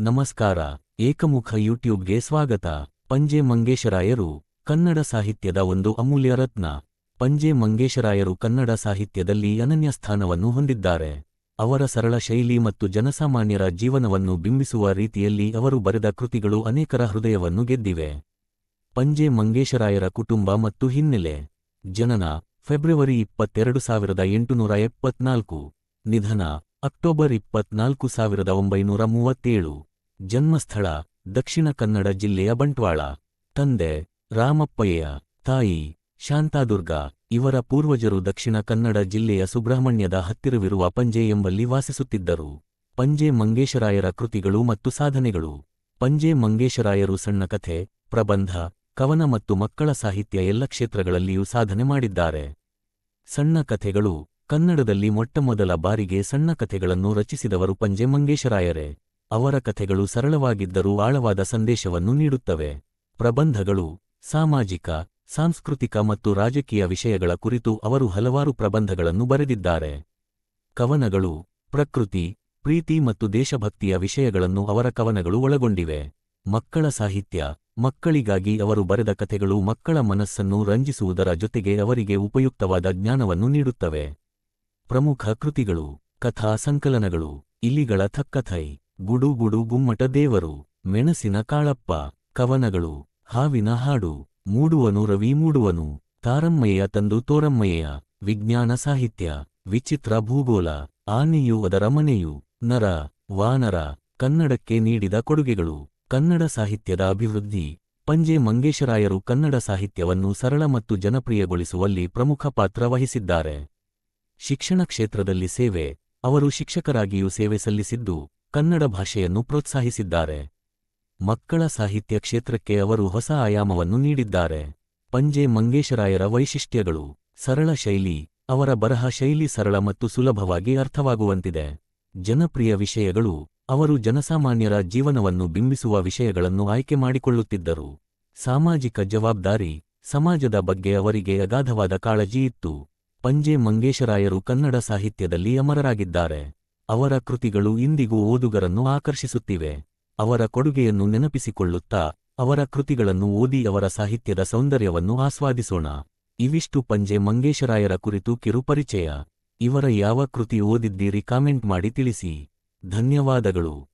ನಮಸ್ಕಾರ, ಏಕಮುಖ ಯೂಟ್ಯೂಬ್ಗೆ ಸ್ವಾಗತ. ಪಂಜೆ ಮಂಗೇಶರಾಯರು, ಕನ್ನಡ ಸಾಹಿತ್ಯದ ಒಂದು ಅಮೂಲ್ಯ ರತ್ನ. ಪಂಜೆ ಮಂಗೇಶರಾಯರು ಕನ್ನಡ ಸಾಹಿತ್ಯದಲ್ಲಿ ಅನನ್ಯ ಸ್ಥಾನವನ್ನು ಹೊಂದಿದ್ದಾರೆ. ಅವರ ಸರಳ ಶೈಲಿ ಮತ್ತು ಜನಸಾಮಾನ್ಯರ ಜೀವನವನ್ನು ಬಿಂಬಿಸುವ ರೀತಿಯಲ್ಲಿ ಅವರು ಬರೆದ ಕೃತಿಗಳು ಅನೇಕರ ಹೃದಯವನ್ನು ಗೆದ್ದಿವೆ. ಪಂಜೆ ಮಂಗೇಶರಾಯರ ಕುಟುಂಬ ಮತ್ತು ಹಿನ್ನೆಲೆ. ಜನನ, ಫೆಬ್ರವರಿ ಇಪ್ಪತ್ತೆರಡು ಸಾವಿರದ ಎಂಟುನೂರ ಎಪ್ಪತ್ನಾಲ್ಕು. ನಿಧನ, ಅಕ್ಟೋಬರ್ ಇಪ್ಪತ್ನಾಲ್ಕು ಸಾವಿರದ ಒಂಬೈನೂರ ಮೂವತ್ತೇಳು. ಜನ್ಮಸ್ಥಳ, ದಕ್ಷಿಣ ಕನ್ನಡ ಜಿಲ್ಲೆಯ ಬಂಟ್ವಾಳ. ತಂದೆ, ರಾಮಪ್ಪಯ್ಯ. ತಾಯಿ, ಶಾಂತಾದುರ್ಗ. ಇವರ ಪೂರ್ವಜರು ದಕ್ಷಿಣ ಕನ್ನಡ ಜಿಲ್ಲೆಯ ಸುಬ್ರಹ್ಮಣ್ಯದ ಹತ್ತಿರವಿರುವ ಪಂಜೆ ಎಂಬಲ್ಲಿ ವಾಸಿಸುತ್ತಿದ್ದರು. ಪಂಜೆ ಮಂಗೇಶರಾಯರ ಕೃತಿಗಳು ಮತ್ತು ಸಾಧನೆಗಳು. ಪಂಜೆ ಮಂಗೇಶರಾಯರು ಸಣ್ಣ ಕಥೆ, ಪ್ರಬಂಧ, ಕವನ ಮತ್ತು ಮಕ್ಕಳ ಸಾಹಿತ್ಯ ಎಲ್ಲ ಕ್ಷೇತ್ರಗಳಲ್ಲಿಯೂ ಸಾಧನೆ ಮಾಡಿದ್ದಾರೆ. ಸಣ್ಣ ಕಥೆಗಳು, ಕನ್ನಡದಲ್ಲಿ ಮೊಟ್ಟಮೊದಲ ಬಾರಿಗೆ ಸಣ್ಣ ಕಥೆಗಳನ್ನು ರಚಿಸಿದವರು ಪಂಜೆ ಮಂಗೇಶರಾಯರೇ. ಅವರ ಕಥೆಗಳು ಸರಳವಾಗಿದ್ದರೂ ಆಳವಾದ ಸಂದೇಶವನ್ನು ನೀಡುತ್ತವೆ. ಪ್ರಬಂಧಗಳು, ಸಾಮಾಜಿಕ, ಸಾಂಸ್ಕೃತಿಕ ಮತ್ತು ರಾಜಕೀಯ ವಿಷಯಗಳ ಕುರಿತು ಅವರು ಹಲವಾರು ಪ್ರಬಂಧಗಳನ್ನು ಬರೆದಿದ್ದಾರೆ. ಕವನಗಳು, ಪ್ರಕೃತಿ, ಪ್ರೀತಿ ಮತ್ತು ದೇಶಭಕ್ತಿಯ ವಿಷಯಗಳನ್ನು ಅವರ ಕವನಗಳು ಒಳಗೊಂಡಿವೆ. ಮಕ್ಕಳ ಸಾಹಿತ್ಯ, ಮಕ್ಕಳಿಗಾಗಿ ಅವರು ಬರೆದ ಕಥೆಗಳು ಮಕ್ಕಳ ಮನಸ್ಸನ್ನು ರಂಜಿಸುವುದರ ಜೊತೆಗೆ ಅವರಿಗೆ ಉಪಯುಕ್ತವಾದ ಜ್ಞಾನವನ್ನು ನೀಡುತ್ತವೆ. ಪ್ರಮುಖ ಕೃತಿಗಳು, ಕಥಾ ಸಂಕಲನಗಳು, ಇಲಿಗಳ ಥಕ್ಕಥೈ. ಗುಡು ಗುಡು ಗುಮ್ಮಟ ದೇವರು, ಮೆಣಸಿನ ಕಾಳಪ್ಪ, ಕವನಗಳು, ಹಾವಿನ ಹಾಡು, ಮೂಡುವನು ರವಿ ಮೂಡುವನು, ತಾರಮ್ಮಯ್ಯ ತಂದು ತೋರಮ್ಮಯ್ಯ, ವಿಜ್ಞಾನ ಸಾಹಿತ್ಯ, ವಿಚಿತ್ರ ಭೂಗೋಳ, ಆನೆಯು ಅದರ ಮನೆಯು, ನರ, ವಾನರ, ಕನ್ನಡಕ್ಕೆ ನೀಡಿದ ಕೊಡುಗೆಗಳು, ಕನ್ನಡ ಸಾಹಿತ್ಯದ ಅಭಿವೃದ್ಧಿ, ಪಂಜೆ ಮಂಗೇಶರಾಯರು ಕನ್ನಡ ಸಾಹಿತ್ಯವನ್ನು ಸರಳ ಮತ್ತು ಜನಪ್ರಿಯಗೊಳಿಸುವಲ್ಲಿ ಪ್ರಮುಖ ಪಾತ್ರ ವಹಿಸಿದ್ದಾರೆ. ಶಿಕ್ಷಣ ಕ್ಷೇತ್ರದಲ್ಲಿ ಸೇವೆ, ಅವರು ಶಿಕ್ಷಕರಾಗಿಯೂ ಸೇವೆ ಸಲ್ಲಿಸಿದ್ದು ಕನ್ನಡ ಭಾಷೆಯನ್ನು ಪ್ರೋತ್ಸಾಹಿಸಿದ್ದಾರೆ. ಮಕ್ಕಳ ಸಾಹಿತ್ಯ ಕ್ಷೇತ್ರಕ್ಕೆ ಅವರು ಹೊಸ ಆಯಾಮವನ್ನು ನೀಡಿದ್ದಾರೆ. ಪಂಜೆ ಮಂಗೇಶರಾಯರ ವೈಶಿಷ್ಟ್ಯಗಳು, ಸರಳ ಶೈಲಿ, ಅವರ ಬರಹ ಶೈಲಿ ಸರಳ ಮತ್ತು ಸುಲಭವಾಗಿ ಅರ್ಥವಾಗುವಂತಿದೆ. ಜನಪ್ರಿಯ ವಿಷಯಗಳು, ಅವರು ಜನಸಾಮಾನ್ಯರ ಜೀವನವನ್ನು ಬಿಂಬಿಸುವ ವಿಷಯಗಳನ್ನು ಆಯ್ಕೆ ಮಾಡಿಕೊಳ್ಳುತ್ತಿದ್ದರು. ಸಾಮಾಜಿಕ ಜವಾಬ್ದಾರಿ, ಸಮಾಜದ ಬಗ್ಗೆ ಅವರಿಗೆ ಅಗಾಧವಾದ ಕಾಳಜಿ ಇತ್ತು. ಪಂಜೆ ಮಂಗೇಶರಾಯರು ಕನ್ನಡ ಸಾಹಿತ್ಯದಲ್ಲಿ ಅಮರರಾಗಿದ್ದಾರೆ. ಅವರ ಕೃತಿಗಳು ಇಂದಿಗೂ ಓದುಗರನ್ನು ಆಕರ್ಷಿಸುತ್ತಿವೆ. ಅವರ ಕೊಡುಗೆಯನ್ನು ನೆನಪಿಸಿಕೊಳ್ಳುತ್ತಾ, ಅವರ ಕೃತಿಗಳನ್ನು ಓದಿ ಅವರ ಸಾಹಿತ್ಯದ ಸೌಂದರ್ಯವನ್ನು ಆಸ್ವಾದಿಸೋಣ. ಇವಿಷ್ಟು ಪಂಜೆ ಮಂಗೇಶರಾಯರ ಕುರಿತು ಕಿರು ಪರಿಚಯ ಇವರ ಯಾವ ಕೃತಿ ಓದಿದ್ದೀರಿ ಕಾಮೆಂಟ್ ಮಾಡಿ ತಿಳಿಸಿ. ಧನ್ಯವಾದಗಳು.